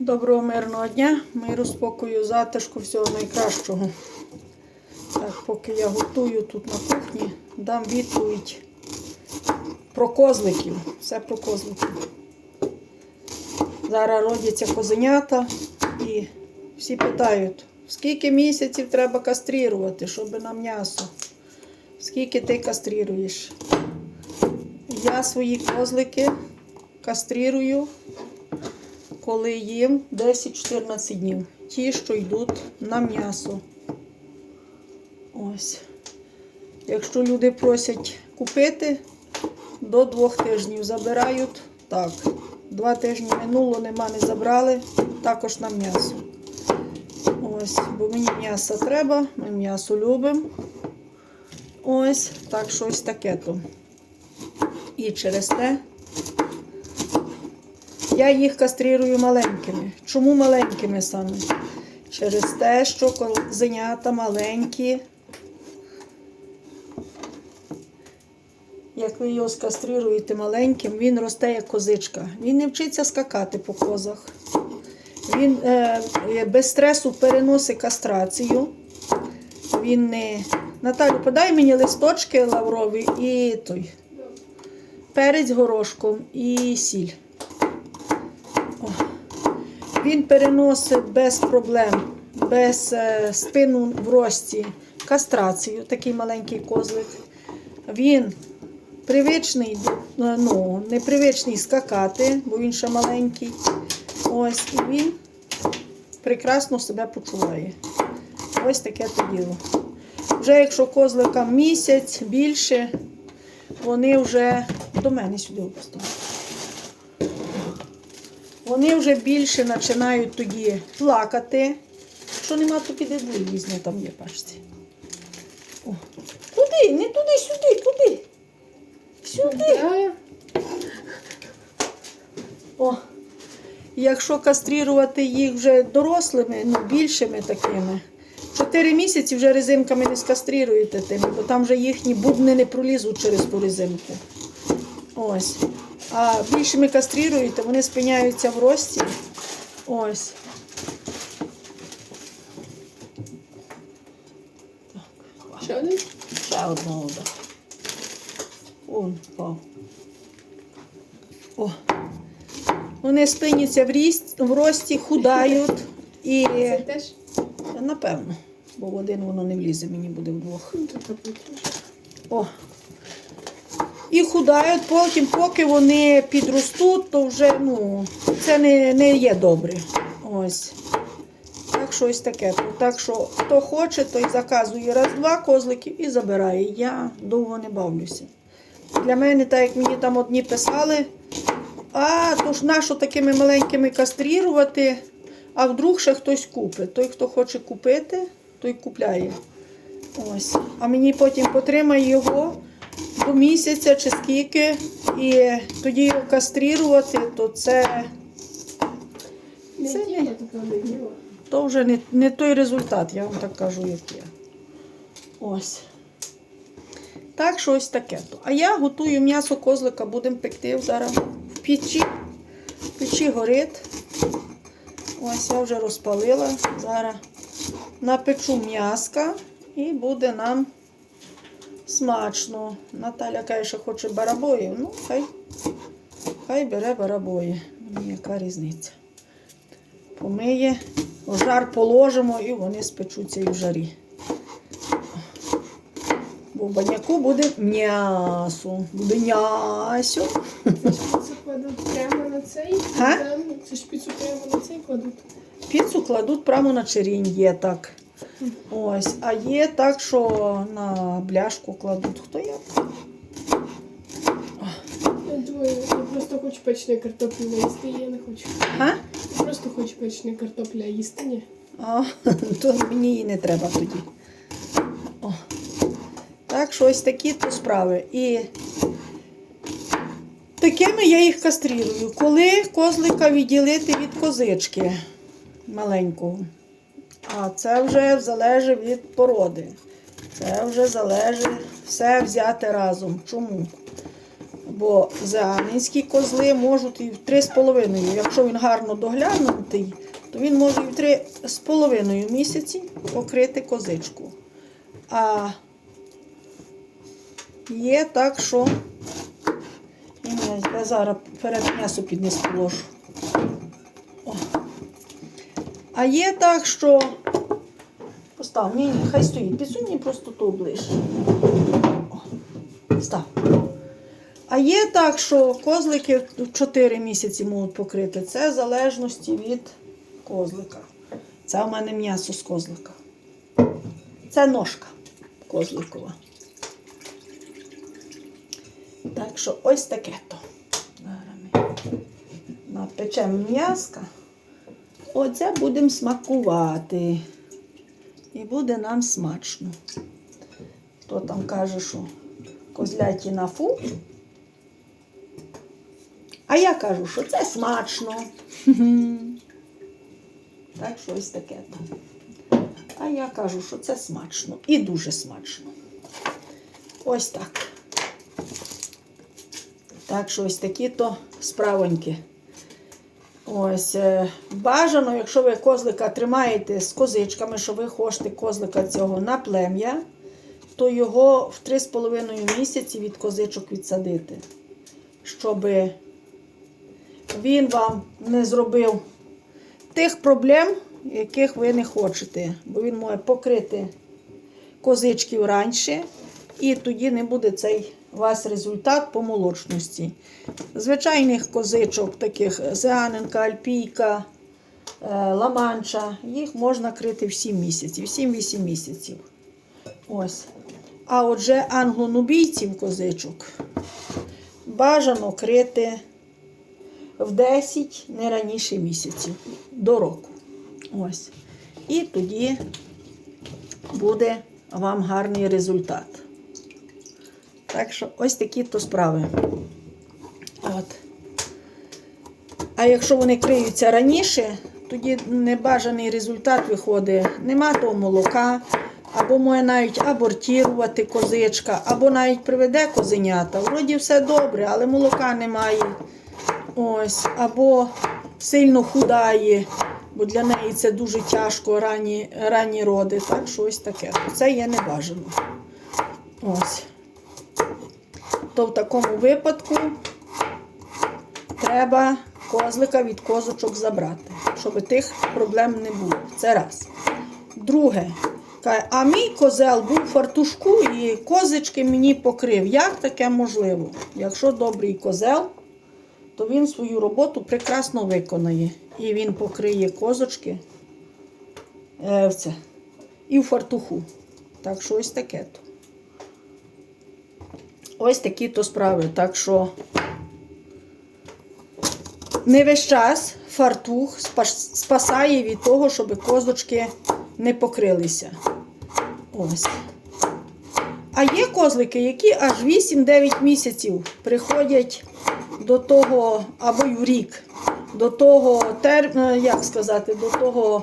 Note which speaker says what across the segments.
Speaker 1: Доброго мирного дня, миру, спокою, затишку, всього найкращого. Так, поки я готую тут на кухні, дам відповідь про козликів. Все про козликів. Зараз родяться козенята і всі питають, скільки місяців треба кастрирувати, щоб на м'ясо. Скільки ти кастрируєш? Я свої козлики кастрирую коли їм 10-14 днів. Ті, що йдуть на м'ясо. Ось. Якщо люди просять купити, до двох тижнів забирають. Так. Два тижні минуло, нема, не забрали, також на м'ясо. Ось, бо мені м'ясо треба, ми м'ясо любимо. Ось, так що ось таке то. І через те я їх кастрирую маленькими. Чому маленькими саме? Через те, що козенята маленькі. Як ви його скастрируєте маленьким, він росте як козичка. Він не вчиться скакати по козах. Він е, без стресу переносить кастрацію. Він не. Наталю, подай мені листочки лаврові і той. Перець горошком і сіль. Він переносить без проблем, без е, спину в рості кастрацію, такий маленький козлик. Він привичний, е, ну, непривичний скакати, бо він ще маленький. Ось, і він прекрасно себе почуває. Ось таке то діло. Вже якщо козликам місяць більше, вони вже до мене сюди поставили. Вони вже більше починають тоді плакати. Що нема, то піде візьме, там є пачці. О. Куди? Не туди, сюди, туди. Сюди. О. Якщо кастрирувати їх вже дорослими, ну більшими такими, 4 місяці вже резинками не скастрируєте тими, бо там вже їхні бубни не пролізуть через ту резинку. Ось. А більшими кастрируєте, вони спиняються в рості. Ось.
Speaker 2: Ще один?
Speaker 1: Ще одного. Да. Он впав. О. Вони спиняться в, ріст, в рості, худають і
Speaker 2: Це теж?
Speaker 1: напевно, бо в один воно не влізе, мені буде вдвох.
Speaker 2: Ну.
Speaker 1: О. І худають, потім, поки вони підростуть, то вже ну, це не, не є добре. Ось. Так що ось таке. Так що хто хоче, той заказує раз-два козликів і забирає. Я довго не бавлюся. Для мене, так як мені там одні писали, а то ж нащо такими маленькими кастрірувати, а вдруг ще хтось купить. Той, хто хоче купити, той купляє. Ось. А мені потім потримає його місяця чи скільки, і тоді його кастрірувати, то це, Це не- то вже не, не той результат, я вам так кажу, як є. Ось. Так що ось таке. то. А я готую м'ясо козлика, будемо пекти зараз в печі. В печі горить. Ось я вже розпалила. Зараз напечу м'яска і буде нам смачно. Наталя каже, що хоче барабоїв. Ну, хай, хай бере барабої. Мені яка різниця. Помиє, в жар положимо і вони спечуться і в жарі. Бо в баняку буде м'ясо, буде м'ясо.
Speaker 2: Це кладуть прямо на цей. Це ж піцу прямо на цей кладуть.
Speaker 1: Піцу кладуть прямо на черінь, є так. Ось, а є так, що на бляшку кладуть. Хто як?
Speaker 2: Я думаю, я просто хочу печеної картоплі їсти, я не хочу.
Speaker 1: А?
Speaker 2: Я просто хочу печеної картоплі, а їсти ні.
Speaker 1: А, то мені її не треба тоді. О. Так що ось такі то справи. І такими я їх кастрирую. Коли козлика відділити від козички маленького. А це вже залежить від породи. Це вже залежить все взяти разом. Чому? Бо заанинські козли можуть і в 3,5. Якщо він гарно доглянутий, то він може і в 3,5 місяці покрити козичку. А є так, що я зараз перед м'ясо підніс положу. А є так, що. Постав, ні, ні, хай стоїть. Підсунь просто то ближче. Став. А є так, що козлики в 4 місяці можуть покрити. Це в залежності від козлика. Це у мене м'ясо з козлика. Це ножка козликова. Так що ось таке то. Напечемо м'яска. Оце будемо смакувати. І буде нам смачно. Хто там каже, що козляті на фу. А я кажу, що це смачно. Так що ось таке. А я кажу, що це смачно. І дуже смачно. Ось так. Так що ось такі то справоньки. Ось, е, бажано, якщо ви козлика тримаєте з козичками, що ви хочете козлика цього на плем'я, то його в 3,5 місяці від козичок відсадити, щоб він вам не зробив тих проблем, яких ви не хочете. Бо він може покрити козичків раніше, і тоді не буде цей у вас результат по молочності. Звичайних козичок, таких Зеаненка, Альпійка, е, Ламанча, їх можна крити в 7 місяців, 7-8 місяців. Ось. А отже, англонубійців козичок бажано крити в 10 не раніше місяців до року. Ось. І тоді буде вам гарний результат. Так що ось такі то справи. От. А якщо вони криються раніше, тоді небажаний результат виходить. Нема того молока, або може навіть абортірувати козичка, або навіть приведе козенята. Вроді все добре, але молока немає. Ось, або сильно худає, бо для неї це дуже тяжко ранні, ранні роди. Так що ось таке. Це є небажано. Ось. То в такому випадку треба козлика від козочок забрати, щоб тих проблем не було. Це раз. Друге, а мій козел був в фартушку і козички мені покрив. Як таке можливо? Якщо добрий козел, то він свою роботу прекрасно виконає. І він покриє козочки е, в це, і в фартуху. Так що ось таке то. Ось такі то справи. Так що не весь час фартух спасає від того, щоб козочки не покрилися. Ось. А є козлики, які аж 8-9 місяців приходять до того, або й в рік, до того, тер... е, як сказати, до того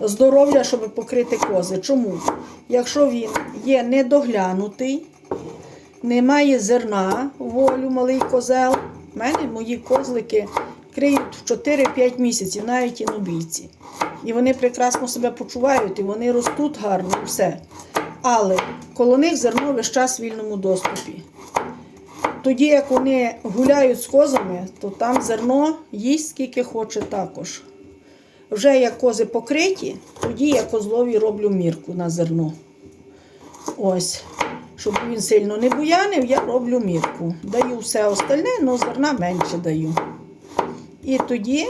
Speaker 1: здоров'я, щоб покрити кози. Чому? Якщо він є недоглянутий, немає зерна волю малий козел. У мене мої козлики криють в 4-5 місяців, навіть і нубійці. І вони прекрасно себе почувають, і вони ростуть гарно, все. Але коло них зерно весь час в вільному доступі. Тоді, як вони гуляють з козами, то там зерно їсть скільки хоче також. Вже як кози покриті, тоді я козлові роблю мірку на зерно. Ось. Щоб він сильно не буянив, я роблю мірку. Даю все остальне, але зерна менше даю. І тоді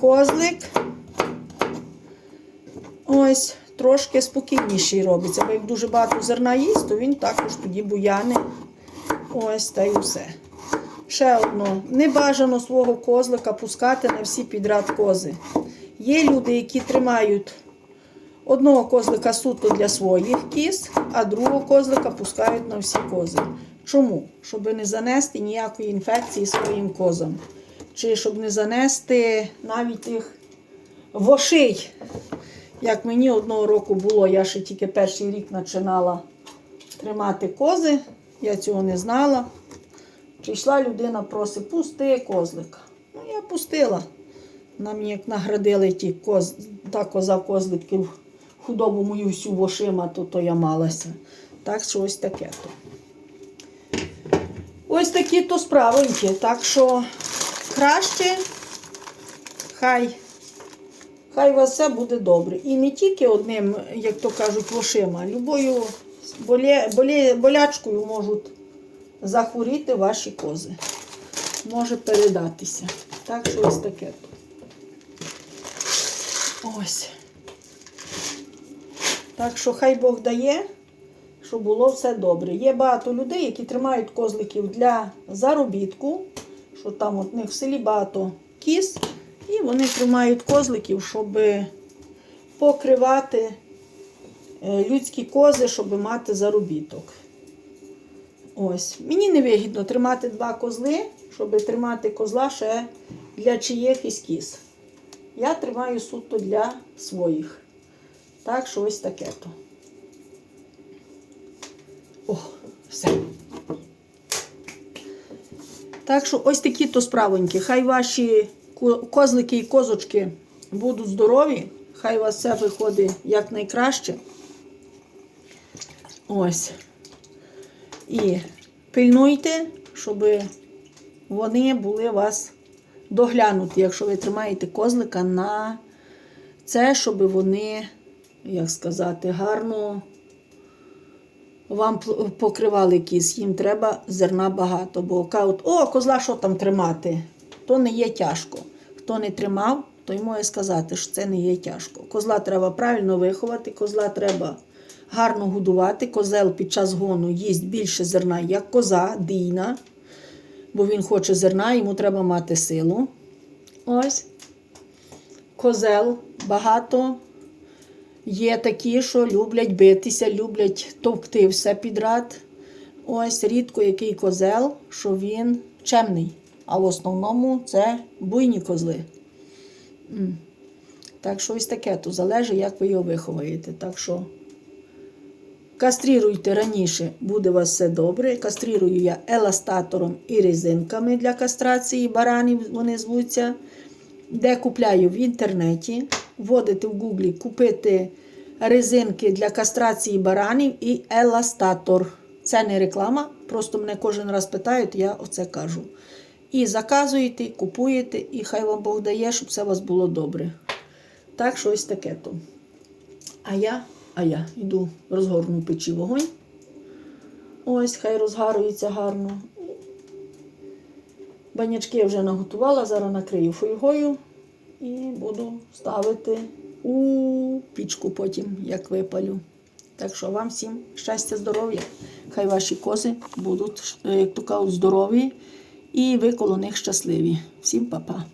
Speaker 1: козлик ось трошки спокійніший робиться. Бо як дуже багато зерна їсть, то він також тоді буяне. Ось та й усе. Ще одно. Не бажано свого козлика пускати на всі підряд кози. Є люди, які тримають одного козлика суто для своїх кіз, а другого козлика пускають на всі кози. Чому? Щоб не занести ніякої інфекції своїм козам. Чи щоб не занести навіть тих вошей. Як мені одного року було, я ще тільки перший рік починала тримати кози, я цього не знала. Прийшла людина, просить, пусти козлика. Ну, я пустила. Нам як наградили ті коз, та коза козликів, худобу мою всю вошима, то, то я малася. Так що ось таке то. Ось такі то справоньки. Так що краще, хай, хай у вас все буде добре. І не тільки одним, як то кажуть, вошима, любою болє, болє, болячкою можуть захворіти ваші кози. Може передатися. Так що ось таке то. Ось. Так що хай Бог дає, щоб було все добре. Є багато людей, які тримають козликів для заробітку, що там от в них в селі багато кіз, і вони тримають козликів, щоб покривати е, людські кози, щоб мати заробіток. Ось. Мені не вигідно тримати два козли, щоб тримати козла ще для чиїх із кіз. Я тримаю суто для своїх. Так що ось таке то. О, все. Так що ось такі то справоньки. Хай ваші козлики і козочки будуть здорові. Хай у вас все виходить якнайкраще. Ось. І пильнуйте, щоб вони були вас доглянуті, якщо ви тримаєте козлика на це, щоб вони, як сказати, гарно вам покривали кіс. Їм треба зерна багато. Бо кажуть, о, козла що там тримати? То не є тяжко. Хто не тримав, той може сказати, що це не є тяжко. Козла треба правильно виховати, козла треба гарно годувати. Козел під час гону їсть більше зерна, як коза, дійна, бо він хоче зерна, йому треба мати силу. Ось. Козел багато. Є такі, що люблять битися, люблять товкти все підряд. Ось рідко який козел, що він чемний. А в основному це буйні козли. Так що ось таке, то залежить, як ви його виховаєте. Так що кастріруйте раніше, буде у вас все добре. Кастрирую я еластатором і резинками для кастрації баранів, вони звуться. Де купляю в інтернеті, вводите в гуглі купити резинки для кастрації баранів і еластатор. Це не реклама, просто мене кожен раз питають, я оце кажу. І заказуєте, купуєте, і хай вам Бог дає, щоб все у вас було добре. Так, що ось таке то. А я, а я йду розгорну печі вогонь. Ось, хай розгарується гарно. Банячки я вже наготувала, зараз накрию фольгою і буду ставити у пічку потім, як випалю. Так що вам всім щастя, здоров'я. Хай ваші кози будуть, е, як то кажуть, здорові і ви коло них щасливі. Всім па-па.